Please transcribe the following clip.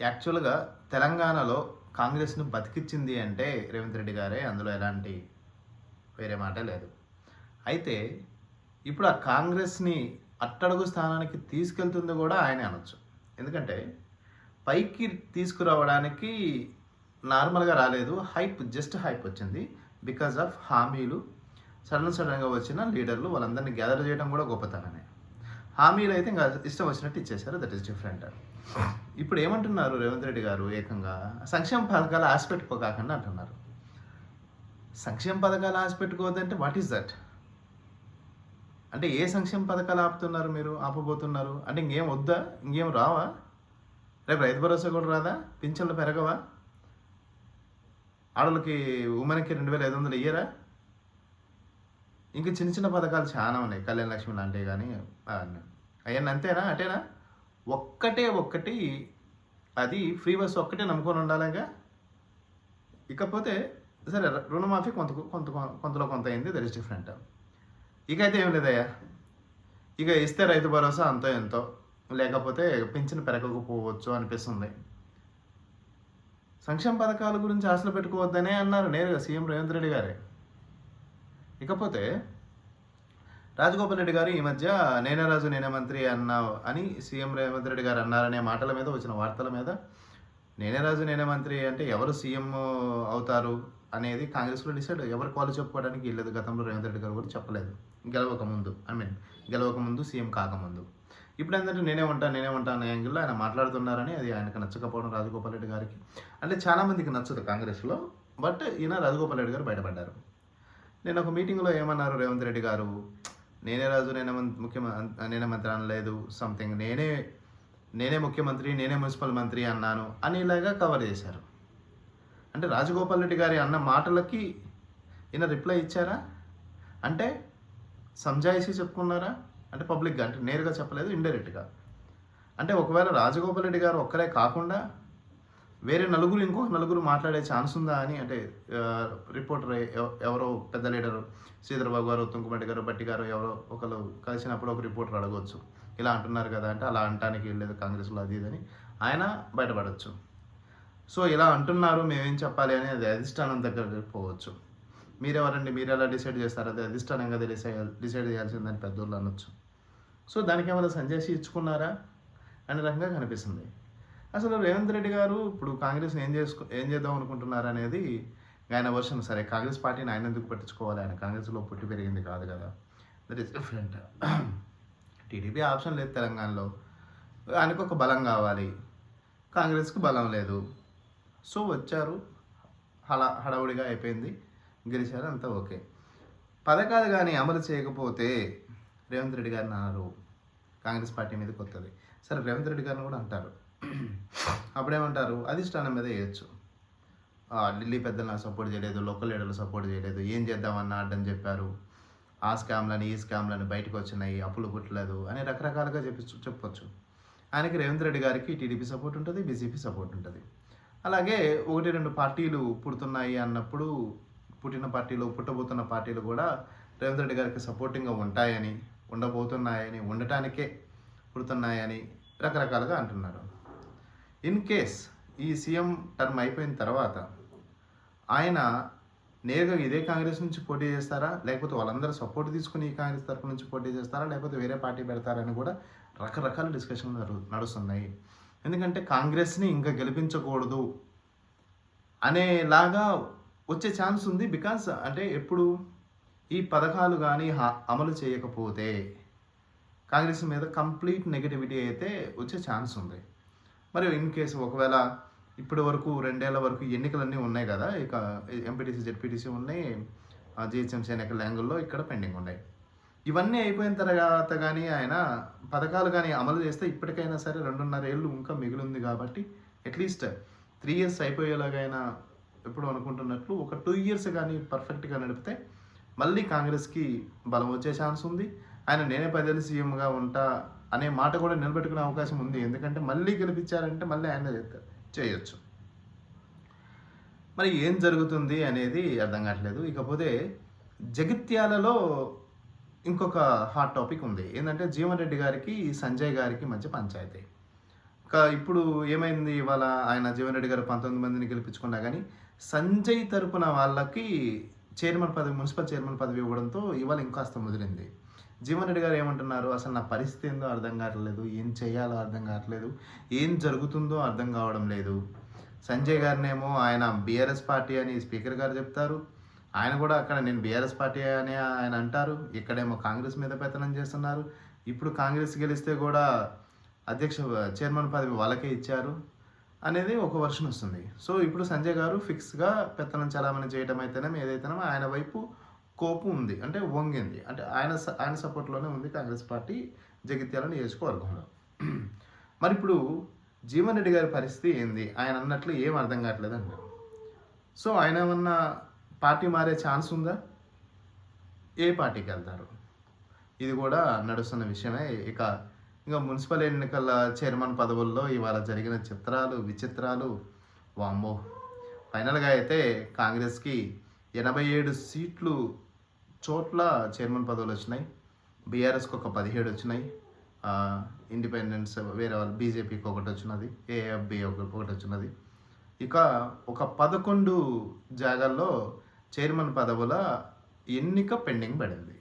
యాక్చువల్గా తెలంగాణలో కాంగ్రెస్ను బతికిచ్చింది అంటే రేవంత్ రెడ్డి గారే. అందులో ఎలాంటి వేరే మాట లేదు. అయితే ఇప్పుడు ఆ కాంగ్రెస్ని అట్టడుగు స్థానానికి తీసుకెళ్తుంది కూడా ఆయనే అనొచ్చు. ఎందుకంటే పైకి తీసుకురావడానికి నార్మల్గా రాలేదు. హైప్ జస్ట్ హైప్ వచ్చింది. బికాజ్ ఆఫ్ హామీలు. సడన్ సడన్గా వచ్చిన లీడర్లు వాళ్ళందరినీ గ్యాదర్ చేయడం కూడా గొప్పతనమే. హామీలు అయితే ఇంకా ఇష్టం వచ్చినట్టు ఇచ్చేశారు. That is different. ఇప్పుడు ఏమంటున్నారు రేవంత్ రెడ్డి గారు ఏకంగా? సంక్షేమ పథకాల ఆశ పెట్టుకోకాకుండా అంటున్నారు. సంక్షేమ పథకాలు ఆసిపెట్టుకోవద్దంటే వాట్ ఈస్ దట్ అంటే ఏ సంక్షేమ పథకాలు ఆపుతున్నారు మీరు? ఆపబోతున్నారు? అంటే ఇంకేం వద్దా? ఇంకేం రావా? రేపు రైతు భరోసా కూడా రాదా? పింఛన్లు పెరగవా? ఆడలకి ఉమెన్కి రెండు వేల ఐదు వందలు ఇయ్యరా? ఇంకా చిన్న చిన్న పథకాలు చాలా ఉన్నాయి. కళ్యాణ లక్ష్మి లాంటివి కానీ అవన్నీ. అంతేనా? అటేనా? ఒక్కటే ఒక్కటి అది ఫ్రీ బస్ ఒక్కటే నమ్ముకొని ఉండాలిగా. ఇకపోతే సరే రుణమాఫీ కొంత కొంత కొంతలో కొంత అయింది దట్ ఇస్ డిఫరెంట్ ఇక అయితే ఏం లేదయ్యా. ఇక ఇస్తే రైతు భరోసా అంతో ఎంతో. లేకపోతే పెంచిన పెరగకపోవచ్చు అనిపిస్తుంది. సంక్షేమ పథకాల గురించి ఆశలు పెట్టుకోవద్దనే అన్నారు నేరుగా సీఎం రేవంత్ రెడ్డి గారే. ఇకపోతే రాజగోపాల్ రెడ్డి గారు ఈ మధ్య నేనే రాజు నేనే మంత్రి అన్నావు అని సీఎం రేవంత్ రెడ్డి గారు అన్నారనే మాటల మీద వచ్చిన వార్తల మీద నేనే రాజు నేనే మంత్రి అంటే ఎవరు సీఎం అవుతారు అనేది కాంగ్రెస్లో డిసైడ్ ఎవరు కాలు చెప్పుకోవడానికి వెళ్ళదు గతంలో రేవంత్ రెడ్డి గారు కూడా చెప్పలేదు. గెలవక ముందు ఐ మీన్ గెలవక ముందు సీఎం కాకముందు. ఇప్పుడు ఏంటంటే నేనే ఉంటాను నేనే ఉంటాను అనే యాంగిల్లో ఆయన మాట్లాడుతున్నారని అది ఆయనకు నచ్చకపోవడం రాజగోపాల్ రెడ్డి గారికి. అంటే చాలామందికి నచ్చదు కాంగ్రెస్లో బట్ ఈయన రాజగోపాల్ రెడ్డి గారు బయటపడ్డారు. నేను ఒక మీటింగ్లో ఏమన్నారు రేవంత్ రెడ్డి గారు? నేనే రాజు నేనే ముఖ్య ముఖ్యమంత్రి నేనే మంత్రి అనలేదు సంథింగ్ నేనే నేనే ముఖ్యమంత్రి నేనే మున్సిపల్ మంత్రి అన్నాను అని ఇలాగా కవర్ చేశారు. అంటే రాజగోపాల్ రెడ్డి గారి అన్న మాటలకి ఈయన రిప్లై ఇచ్చారా? అంటే సంజాయిషి చెప్పుకున్నారా? అంటే పబ్లిక్గా అంటే నేరుగా చెప్పలేదు ఇండైరెక్ట్గా అంటే ఒకవేళ రాజగోపాల్ రెడ్డి గారు ఒక్కరే కాకుండా వేరే నలుగురు ఇంకొక నలుగురు మాట్లాడే ఛాన్స్ ఉందా అని అంటే రిపోర్టర్ ఎవరో పెద్ద లీడరు శ్రీధరబాబు గారు తుంకుమటి గారు బట్టి గారు ఎవరో ఒకరు కలిసినప్పుడు ఒక రిపోర్టర్ అడగవచ్చు ఇలా అంటున్నారు కదా అంటే అలా అంటానికి లేదు కాంగ్రెస్లో అది ఇది అని ఆయన బయటపడవచ్చు సో ఇలా అంటున్నారు మేమేం చెప్పాలి అని అది అధిష్టానం దగ్గర పోవచ్చు. మీరెవరండి? మీరు ఎలా డిసైడ్ చేస్తారు? అది అధిష్టానంగా డిసైడ్ డిసైడ్ చేయాల్సిందని పెద్దోళ్ళు అనొచ్చు. సో దానికి ఏమైనా సంజాసి ఇచ్చుకున్నారా? అనే రకంగా కనిపిస్తుంది. అసలు రేవంత్ రెడ్డి గారు ఇప్పుడు కాంగ్రెస్ ఏం చేసుకో ఏం చేద్దాం అనుకుంటున్నారు అనేది ఆయన వర్షన్. సరే కాంగ్రెస్ పార్టీని ఆయన ఎందుకు పట్టించుకోవాలి? ఆయన కాంగ్రెస్లో పుట్టి పెరిగింది కాదు కదా. That is different TDP option లేదు తెలంగాణలో. ఆయనకు ఒక బలం కావాలి. కాంగ్రెస్కి బలం లేదు. సో వచ్చారు. హడ హడావుడిగా అయిపోయింది. గెలిచారు. అంతా ఓకే. పథకాలు కానీ అమలు చేయకపోతే రేవంత్ రెడ్డి గారిని అన్నారు కాంగ్రెస్ పార్టీ మీద కొత్తది. సరే రేవంత్ రెడ్డి గారిని కూడా అంటారు. అప్పుడేమంటారు? అధిష్టానం మీద వేయచ్చు. ఢిల్లీ పెద్దలు నాకు సపోర్ట్ చేయలేదు లోకల్ లీడర్లు సపోర్ట్ చేయలేదు ఏం చేద్దామన్నా అడ్డం చెప్పారు. ఆ స్కామ్లని ఈ స్కామ్లని బయటకు వచ్చినాయి అప్పులు పుట్టలేదు అని రకరకాలుగా చెప్పి చెప్పొచ్చు. ఆయనకి రేవంత్ రెడ్డి గారికి టీడీపీ సపోర్ట్ ఉంటుంది బీజేపీ సపోర్ట్ ఉంటుంది. అలాగే ఒకటి రెండు పార్టీలు పుడుతున్నాయి అన్నప్పుడు పుట్టిన పార్టీలు పుట్టబోతున్న పార్టీలు కూడా రేవంత్ రెడ్డి గారికి సపోర్టింగ్గా ఉంటాయని ఉండబోతున్నాయని ఉండటానికే పుడుతున్నాయని రకరకాలుగా అంటున్నారు. ఇన్ కేస్ ఈ సీఎం టర్మ్ అయిపోయిన తర్వాత ఆయన నేరుగా ఇదే కాంగ్రెస్ నుంచి పోటీ చేస్తారా? లేకపోతే వాళ్ళందరూ సపోర్ట్ తీసుకుని ఈ కాంగ్రెస్ తరఫు నుంచి పోటీ చేస్తారా? లేకపోతే వేరే పార్టీ పెడతారని కూడా రకరకాల డిస్కషన్లు నడుస్తున్నాయి. ఎందుకంటే కాంగ్రెస్ని ఇంకా గెలిపించకూడదు అనేలాగా వచ్చే ఛాన్స్ ఉంది. బికాస్ అంటే ఎప్పుడు ఈ పథకాలు కానీ అమలు చేయకపోతే కాంగ్రెస్ మీద కంప్లీట్ నెగటివిటీ అయితే వచ్చే ఛాన్స్ ఉంది. మరి ఇన్ కేసు ఒకవేళ ఇప్పటి వరకు రెండేళ్ళ వరకు ఎన్నికలన్నీ ఉన్నాయి కదా ఇక ఎంపీటీసీ జెడ్పీటీసీ ఉన్నాయి జిహెచ్ఎంసీ ఎన్నికల యాంగిల్లో ఇక్కడ పెండింగ్ ఉన్నాయి. ఇవన్నీ అయిపోయిన తర్వాత కానీ ఆయన పథకాలు కానీ అమలు చేస్తే ఇప్పటికైనా సరే రెండున్నర ఏళ్ళు ఇంకా మిగిలింది కాబట్టి అట్లీస్ట్ త్రీ ఇయర్స్ అయిపోయేలాగైనా ఎప్పుడు అనుకుంటున్నట్లు ఒక టూ ఇయర్స్ కానీ పర్ఫెక్ట్గా నడిపితే మళ్ళీ కాంగ్రెస్కి బలం వచ్చే ఛాన్స్ ఉంది. ఆయన నేనే పదేళ్ళు సీఎంగా ఉంటా అనే మాట కూడా నిలబెట్టుకునే అవకాశం ఉంది. ఎందుకంటే మళ్ళీ గెలిపించారంటే మళ్ళీ ఆయన చేయొచ్చు. మరి ఏం జరుగుతుంది అనేది అర్థం కావట్లేదు. ఇకపోతే జగిత్యాలలో ఇంకొక హాట్ టాపిక్ ఉంది. ఏంటంటే జీవన్ రెడ్డి గారికి సంజయ్ గారికి మధ్య పంచాయతీ. కా- ఇప్పుడు ఏమైంది? ఇవాళ ఆయన జీవన్ రెడ్డి గారు పంతొమ్మిది మందిని గెలిపించుకున్నా కానీ సంజయ్ తరపున వాళ్ళకి చైర్మన్ పదవి మున్సిపల్ చైర్మన్ పదవి ఇవ్వడంతో ఇవాళ ఇంకాస్త ముదిరింది. జీవన్ రెడ్డి గారు ఏమంటున్నారు? అసలు నా పరిస్థితి ఏందో అర్థం కావట్లేదు. ఏం చేయాలో అర్థం కావట్లేదు. ఏం జరుగుతుందో అర్థం కావడం లేదు. సంజయ్ గారినేమో ఆయన బీఆర్ఎస్ పార్టీ అని స్పీకర్ గారు చెప్తారు. ఆయన కూడా అక్కడ నేను బీఆర్ఎస్ పార్టీ అని ఆయన అంటారు. ఇక్కడేమో కాంగ్రెస్ మీద పెత్తనం చేస్తున్నారు. ఇప్పుడు కాంగ్రెస్ గెలిస్తే కూడా అధ్యక్ష చైర్మన్ పదవి వాళ్ళకే ఇచ్చారు అనేది ఒక వర్షన్ వస్తుంది. సో ఇప్పుడు సంజయ్ గారు ఫిక్స్గా పెత్తనం చలామణి చేయడం అయితేనే ఏదైతేనే ఆయన వైపు కోపం ఉంది అంటే వంగింది. అంటే ఆయన స- ఆయన సపోర్ట్లోనే ఉంది కాంగ్రెస్ పార్టీ జగిత్యాల నియోజకవర్గంలో. మరి ఇప్పుడు జీవన్ రెడ్డి గారి పరిస్థితి ఏంది? ఆయన అన్నట్లు ఏం అర్థం కావట్లేదు అంటారు సో ఆయన ఏమన్నా పార్టీ మారే ఛాన్స్ ఉందా? ఏ పార్టీకి వెళ్తారు? ఇది కూడా నడుస్తున్న విషయమే. ఇక ఇంకా మున్సిపల్ ఎన్నికల చైర్మన్ పదవుల్లో ఇవాళ జరిగిన చిత్రాలు విచిత్రాలు వామ్మో. ఫైనల్గా అయితే కాంగ్రెస్కి ఎనభై ఏడు సీట్లు చోట్ల చైర్మన్ పదవులు వచ్చినాయి. బీఆర్ఎస్కి ఒక పదిహేడు వచ్చినాయి. ఇండిపెండెన్స్ వేరే వాళ్ళు బీజేపీకి ఒకటి వచ్చినది. ఏఎఫ్బి ఒకటి వచ్చినది. ఇక ఒక పదకొండు జాగాల్లో చైర్మన్ పదవుల ఎన్నిక పెండింగ్ పడింది.